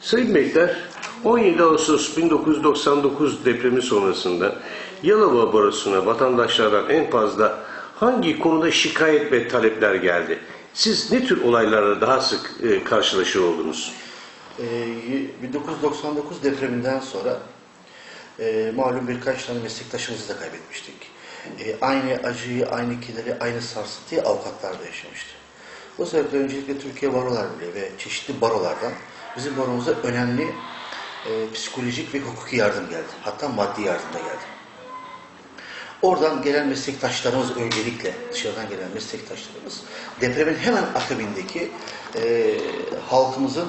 Sayın Bekler, 17 Ağustos 1999 depremi sonrasında Yalova Barosu'na vatandaşlardan en fazla hangi konuda şikayet ve talepler geldi? Siz ne tür olaylarla daha sık e, karşılaşır oldunuz? Ee, 1999 depreminden sonra e, malum birkaç tane meslektaşımızı da kaybetmiştik. E, aynı acıyı, aynı kederi, aynı sarsıntıyı avukatlar da yaşamıştı. Bu sebeple öncelikle Türkiye Barolar Birliği ve çeşitli barolardan bizim baromuza önemli e, psikolojik ve hukuki yardım geldi. Hatta maddi yardım da geldi. Oradan gelen meslektaşlarımız öncelikle, dışarıdan gelen meslektaşlarımız depremin hemen akabindeki e, halkımızın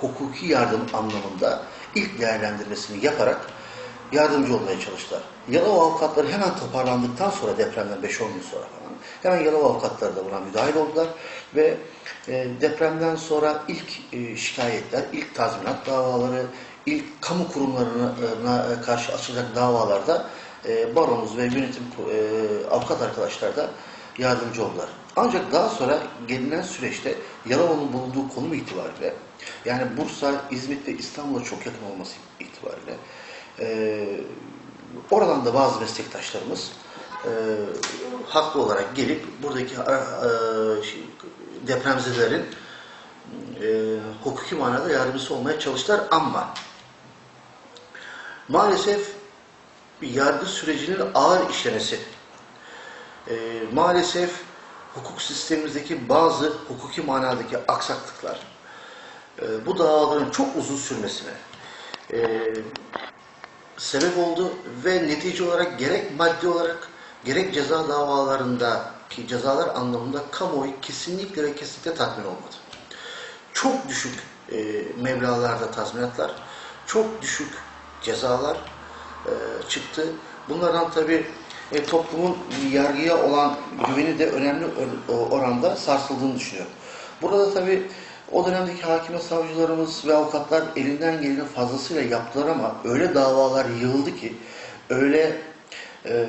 hukuki yardım anlamında ilk değerlendirmesini yaparak yardımcı olmaya çalıştılar. Yalova avukatları hemen toparlandıktan sonra depremden 5-10 gün sonra falan hemen Yalova avukatları da buna müdahil oldular ve e, depremden sonra ilk e, şikayetler, ilk tazminat davaları, ilk kamu kurumlarına karşı açılacak davalarda e, baromuz ve yönetim e, avukat arkadaşlar da yardımcı oldular. Ancak daha sonra gelinen süreçte Yalova'nın bulunduğu konum itibariyle yani Bursa, İzmit ve İstanbul'a çok yakın olması itibariyle e, oradan da bazı meslektaşlarımız e, haklı olarak gelip buradaki e, e, şey, depremzedelerin e, hukuki manada yardımcısı olmaya çalıştılar ama maalesef yargı sürecinin ağır işlemesi, e, maalesef hukuk sistemimizdeki bazı hukuki manadaki aksaklıklar, e, bu davaların çok uzun sürmesine e, sebep oldu ve netice olarak gerek maddi olarak gerek ceza davalarında ki cezalar anlamında kamuoyu kesinlikle ve kesinlikle tatmin olmadı. Çok düşük e, meblalarda tazminatlar, çok düşük cezalar e, çıktı. Bunlardan tabi e, toplumun yargıya olan güveni de önemli or- oranda sarsıldığını düşünüyorum. Burada tabi o dönemdeki hakim savcılarımız ve avukatlar elinden gelenin fazlasıyla yaptılar ama öyle davalar yığıldı ki, öyle e,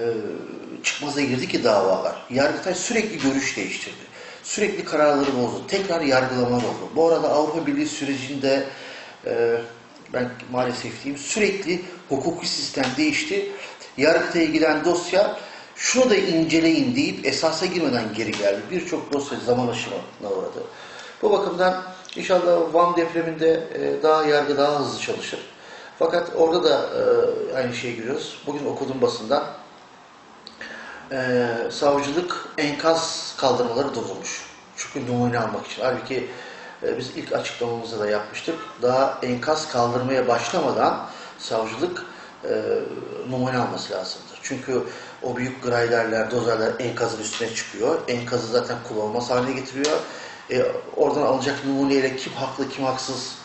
çıkmaza girdi ki davalar. Yargıtay sürekli görüş değiştirdi. Sürekli kararları bozdu. Tekrar yargılamalar oldu. Bu arada Avrupa Birliği sürecinde e, ben maalesef diyeyim sürekli hukuki sistem değişti. Yargıtay'a giden dosya şunu da inceleyin deyip esasa girmeden geri geldi. Birçok dosya zaman aşımına uğradı. Bu bakımdan inşallah Van depreminde e, daha yargı daha hızlı çalışır. Fakat orada da e, aynı şeyi görüyoruz. Bugün okudum basından e, savcılık enkaz kaldırmaları durdurmuş. Çünkü numune almak için. Halbuki biz ilk açıklamamızda da yapmıştık. Daha enkaz kaldırmaya başlamadan savcılık numune alması lazımdır. Çünkü o büyük grayderler, dozerler enkazın üstüne çıkıyor. Enkazı zaten kullanılmaz haline getiriyor. E, oradan alacak numuneyle kim haklı kim haksız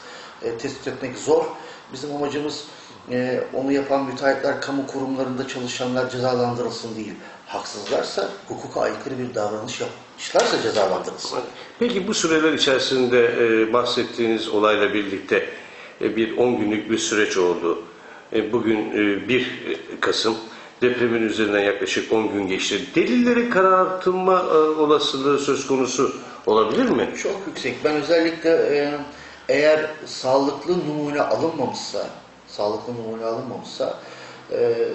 e, tespit etmek zor. Bizim amacımız e, onu yapan müteahhitler, kamu kurumlarında çalışanlar cezalandırılsın değil. Haksızlarsa, hukuka aykırı bir davranış yapmışlarsa cezalandırılsın. Peki bu süreler içerisinde e, bahsettiğiniz olayla birlikte e, bir 10 günlük bir süreç oldu. E, bugün e, 1 Kasım depremin üzerinden yaklaşık 10 gün geçti. Delilleri karartılma e, olasılığı söz konusu olabilir mi? Çok yüksek. Ben özellikle e, eğer sağlıklı numune alınmamışsa, sağlıklı numune alınmamışsa e,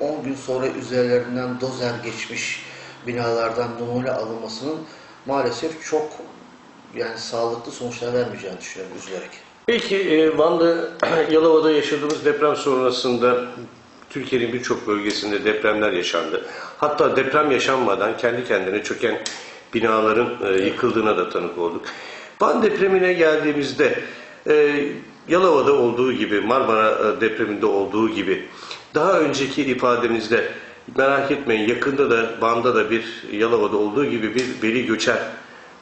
10 gün sonra üzerlerinden dozer geçmiş binalardan numune alınmasının maalesef çok yani sağlıklı sonuçlar vermeyeceğini düşünüyorum üzülerek. Peki e, Van'da, Yalova'da yaşadığımız deprem sonrasında Türkiye'nin birçok bölgesinde depremler yaşandı. Hatta deprem yaşanmadan kendi kendine çöken binaların e, yıkıldığına da tanık olduk. Van depremine geldiğimizde e, Yalova'da olduğu gibi, Marmara e, depreminde olduğu gibi daha önceki ifadenizde merak etmeyin yakında da Van'da da bir Yalova'da olduğu gibi bir veli göçer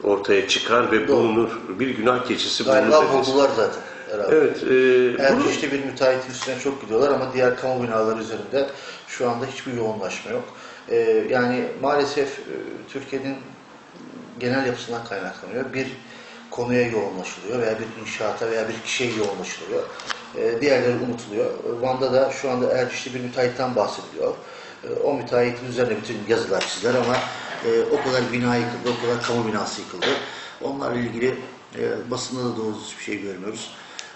ortaya çıkar ve Doğru. bulunur. Bir günah keçisi bulunur. Galiba buldular zaten. herhalde. Evet. E, Eğer bunu- işte bir müteahhitin üstüne çok gidiyorlar ama diğer kamu binaları üzerinde şu anda hiçbir yoğunlaşma yok. Ee, yani maalesef e, Türkiye'nin genel yapısından kaynaklanıyor. Bir konuya yoğunlaşılıyor veya bir inşaata veya bir kişiye yoğunlaşılıyor. Ee, diğerleri unutuluyor. Van'da da şu anda Erciş'te bir müteahhitten bahsediliyor. Ee, o müteahhitin üzerine bütün yazılar çiziler ama e, o kadar bina yıkıldı, o kadar kamu binası yıkıldı. Onlarla ilgili e, basında da doğru bir şey görmüyoruz.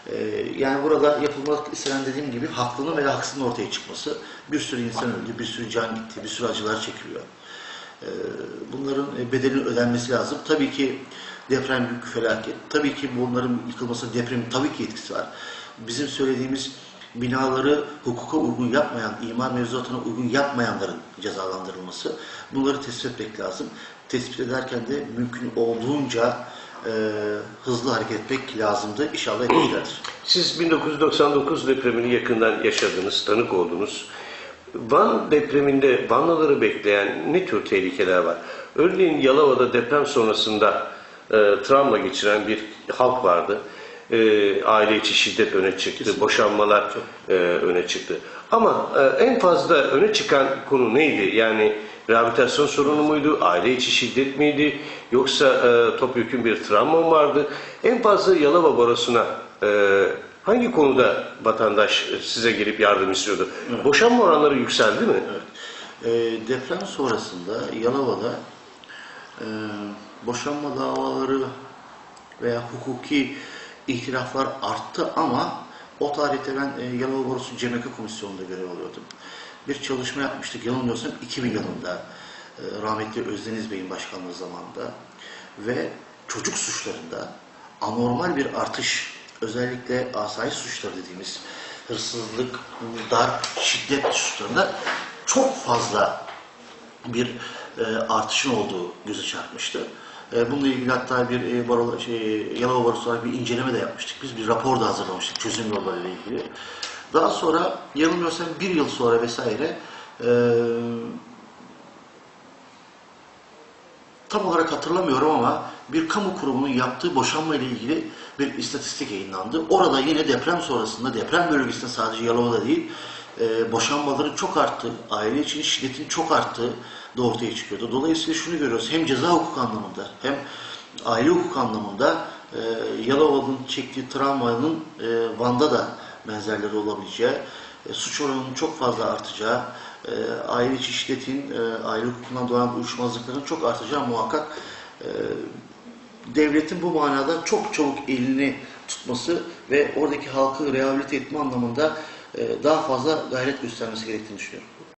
E, yani burada yapılmak istenen dediğim gibi haklının veya haksızın ortaya çıkması. Bir sürü insan öldü, bir sürü can gitti, bir sürü acılar çekiliyor. E, bunların e, bedelinin ödenmesi lazım. Tabii ki deprem büyük felaket. Tabii ki bunların yıkılması depremin tabii ki etkisi var. Bizim söylediğimiz binaları hukuka uygun yapmayan, imar mevzuatına uygun yapmayanların cezalandırılması. Bunları tespit etmek lazım. Tespit ederken de mümkün olduğunca e, hızlı hareket etmek lazımdı. İnşallah etmişlerdir. Siz 1999 depremini yakından yaşadınız, tanık oldunuz. Van depreminde Vanlıları bekleyen ne tür tehlikeler var? Örneğin Yalova'da deprem sonrasında e, travma geçiren bir halk vardı. E, aile içi şiddet öne çıktı, boşanmalar e, öne çıktı. Ama e, en fazla öne çıkan konu neydi? Yani rehabilitasyon sorunu muydu, aile içi şiddet miydi, yoksa e, topyekun bir travma mı vardı? En fazla Yalova Barosu'na e, hangi konuda vatandaş size gelip yardım istiyordu? Boşanma oranları yükseldi mi? E, deprem sonrasında Yalova'da e, boşanma davaları veya hukuki ihtilaflar arttı ama o tarihte ben e, Yalova Barosu Cemeke Komisyonu'nda görev alıyordum. Bir çalışma yapmıştık yanılmıyorsam 2000 yılında e, rahmetli Özdeniz Bey'in başkanlığı zamanında ve çocuk suçlarında anormal bir artış özellikle asayiş suçları dediğimiz hırsızlık, darp, şiddet suçlarında çok fazla bir e, artışın olduğu göze çarpmıştı. E, bununla ilgili hatta bir e, baro, şey, Yalova Barosu bir inceleme de yapmıştık. Biz bir rapor da hazırlamıştık çözüm yolları ilgili. Daha sonra yanılmıyorsam bir yıl sonra vesaire e, tam olarak hatırlamıyorum ama bir kamu kurumunun yaptığı boşanma ile ilgili bir istatistik yayınlandı. Orada yine deprem sonrasında deprem bölgesinde sadece Yalova'da değil e, boşanmaların çok arttığı, aile içi şiddetin çok arttığı da ortaya çıkıyordu. Dolayısıyla şunu görüyoruz hem ceza hukuk anlamında hem aile hukuk anlamında e, Yalova'nın çektiği travmanın e, Van'da da benzerleri olabileceği, e, suç oranının çok fazla artacağı, e, aile şiddetin, e, aile hukukundan doğan uyuşmazlıkların çok artacağı muhakkak. E, devletin bu manada çok çabuk elini tutması ve oradaki halkı rehabilite etme anlamında e, daha fazla gayret göstermesi gerektiğini düşünüyorum.